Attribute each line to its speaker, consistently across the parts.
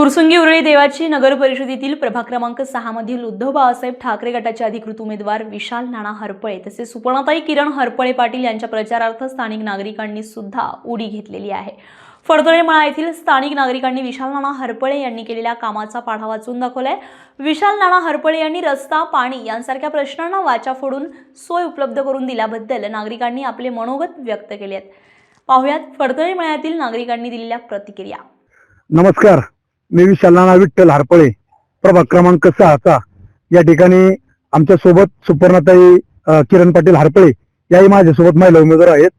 Speaker 1: फुरसुंगी उरळी देवाची नगर परिषदेतील प्रभाग क्रमांक सहा मधील उद्धव बाळासाहेब ठाकरे गटाचे अधिकृत उमेदवार विशाल नाना हरपळे तसेच सुपर्णाताई किरण हरपळे पाटील यांच्या प्रचारार्थ स्थानिक नागरिकांनी सुद्धा उडी घेतलेली आहे. फडतळे मळा येथील स्थानिक नागरिकांनी विशाल नाना हरपळे यांनी केलेल्या कामाचा पाढा वाचून दाखवलाय. विशाल नाना हरपळे यांनी रस्ता पाणी यांसारख्या प्रश्नांना वाचा फोडून सोय उपलब्ध करून दिल्याबद्दल नागरिकांनी आपले मनोगत व्यक्त केले आहेत पाहुयात फडतळे मळ्यातील नागरिकांनी दिलेल्या प्रतिक्रिया.
Speaker 2: नमस्कार. मी विशाल नाना विठ्ठल हरपळे प्रभाग क्रमांक सहाचा. या ठिकाणी आमच्यासोबत सुपर्णाताई किरण पाटील हरपळे याही माझ्यासोबत महिला उमेदवार आहेत.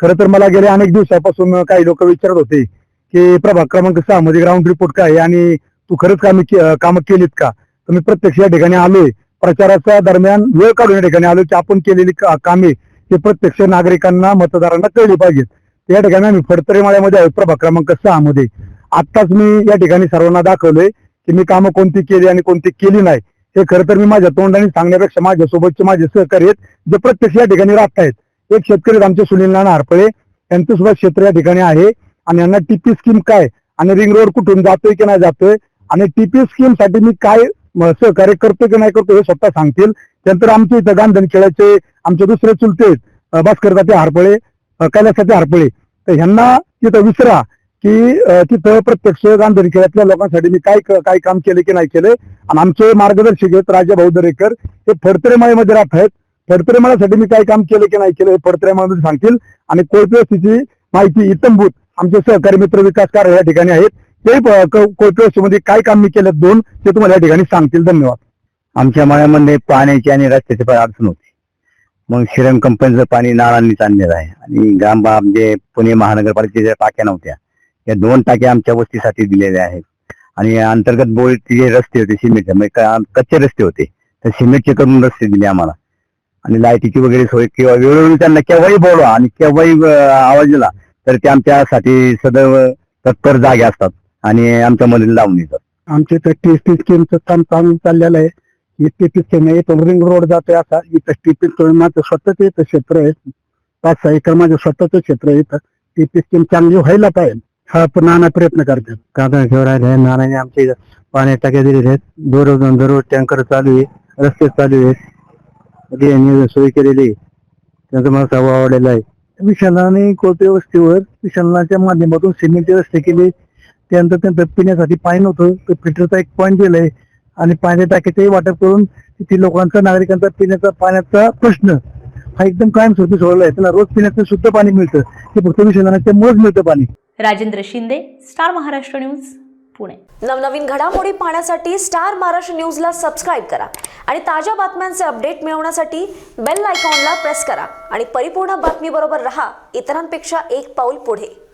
Speaker 2: खरं तर मला गेल्या अनेक दिवसापासून काही लोक विचारत होते की प्रभाग क्रमांक सहा मध्ये ग्राउंड रिपोर्ट काय आणि तू खरंच कामे कामं केलीत का? तर मी प्रत्यक्ष या ठिकाणी आलोय. प्रचाराच्या दरम्यान वेळ काढून या ठिकाणी आलोय की आपण केलेली कामे हे प्रत्यक्ष नागरिकांना मतदारांना कळली पाहिजेत. या ठिकाणी आम्ही फडतरे माळ्यामध्ये आहोत प्रभाग क्रमांक सहा मध्ये आत्ताच मी या ठिकाणी सर्वांना दाखवलंय की मी कामं कोणती केली आणि कोणती केली नाही. हे खरं तर मी माझ्या तोंडाने सांगण्यापेक्षा माझ्यासोबतचे माझे सहकारी आहेत जे प्रत्यक्ष या ठिकाणी राहत आहेत. एक शेतकरी आमचे सुनील नाना हरपळे. यांचं सुद्धा क्षेत्र या ठिकाणी आहे आणि यांना टीपी स्कीम काय आणि रिंग रोड कुठून जातोय की नाही जातोय आणि टीपी स्कीमसाठी मी काय सहकार्य करतोय की नाही करतो हे स्वतः सांगतील. त्यानंतर आमच्या इथं गांधन खेळाचे आमचे दुसरे चुलते आहेत, भास्कर जाते हरपळे कैलासाचे हरपळे. तर ह्यांना तिथं विसरा. की तिथं प्रत्यक्ष गांधरी खेळातल्या लोकांसाठी मी काय काय काम केले की नाही केले. आणि आमचे मार्गदर्शक आहेत राजा भाऊ दरेकर हे फडतरेमाळीमध्ये राहत आहेत फडतरेमाळ्यासाठी मी काय काम केले की नाही केले हे फडतरेमाळमध्ये सांगतील. आणि कोळपेवस्तीची माहिती इतंभूत आमचे सहकारी मित्र विकास कार्य या ठिकाणी आहेत. ते कोळपेवस्तीमध्ये काय काम मी केले दोन ते तुम्हाला या ठिकाणी सांगतील. धन्यवाद.
Speaker 3: आमच्या माळ्यामध्ये पाण्याची आणि रस्त्याची पण अडचण होती. मग श्रीरंग कंपनीचं पाणी नाळांनीच आणलेलं आहे. आणि ग्राम म्हणजे पुणे महानगरपालिकेच्या टाक्या नव्हत्या. या दोन टाक्या आमच्या वस्तीसाठी दिलेल्या आहेत. आणि अंतर्गत बोळीचे जे रस्ते होते सिमेंटचे म्हणजे कच्चे रस्ते होते तर सिमेंटचे करून रस्ते दिले आम्हाला. आणि लाईटीची वगैरे सोय किंवा वेळोवेळी त्यांना केव्हाही बोलवा आणि केव्हाही आवाज दिला तर ते आमच्यासाठी सदैव तत्पर जागे असतात आणि आमच्या मधील लावून येतात
Speaker 2: आमच्या इथं टी स्कीमचं काम काम चाललेलं आहे. ही टीपी स्कीम आहे रिंग रोड जातोय असा. इथं टीपी स्कीम माझं स्वतःच इथं क्षेत्र आहे. पाच सहा एकर माझं स्वतःच क्षेत्र आहे इथं. टीपी स्कीम चांगली व्हायला पाहिजे. हा पण नाना प्रयत्न करतात.
Speaker 3: कांदा घेऊन राहिले नानाने आमच्या इथं पाणी टाक्या दिलेले आहेत. दररोज दररोज टँकर चालू आहे रस्ते चालू आहेत. यांनी सोय केलेली आहे. त्यांचा मला सभाव आवडलेला आहे.
Speaker 2: विशालाने कोणत्या वस्तीवर विशालनाच्या माध्यमातून सिमेंटचे रस्ते केले. त्यानंतर त्यांचं पिण्यासाठी पाणी नव्हतं तर फिल्टरचा एक पॉईंट दिलाय. आणि पाण्याच्या टाक्याचंही वाटप करून तिथे लोकांचा नागरिकांचा पिण्याचा पाण्याचा प्रश्न हा एकदम कायमस्वरूपी सोडला आहे. त्यांना रोज पिण्याचं शुद्ध पाणी मिळतं. ते फक्त विशालनाच्या मुळेच मिळतं पाणी.
Speaker 1: Rajendra Shinde star Maharashtra news Pune.
Speaker 4: नवनवीन घडामोडी पाहण्यासाठी स्टार महाराष्ट्र न्यूजला सबस्क्राईब करा आणि ताज्या बातम्यांचे अपडेट मिळवण्यासाठी बेल आयकॉनला प्रेस करा. आणि परिपूर्ण बातमीबरोबर रहा. इतरांपेक्षा एक पाऊल पुढे.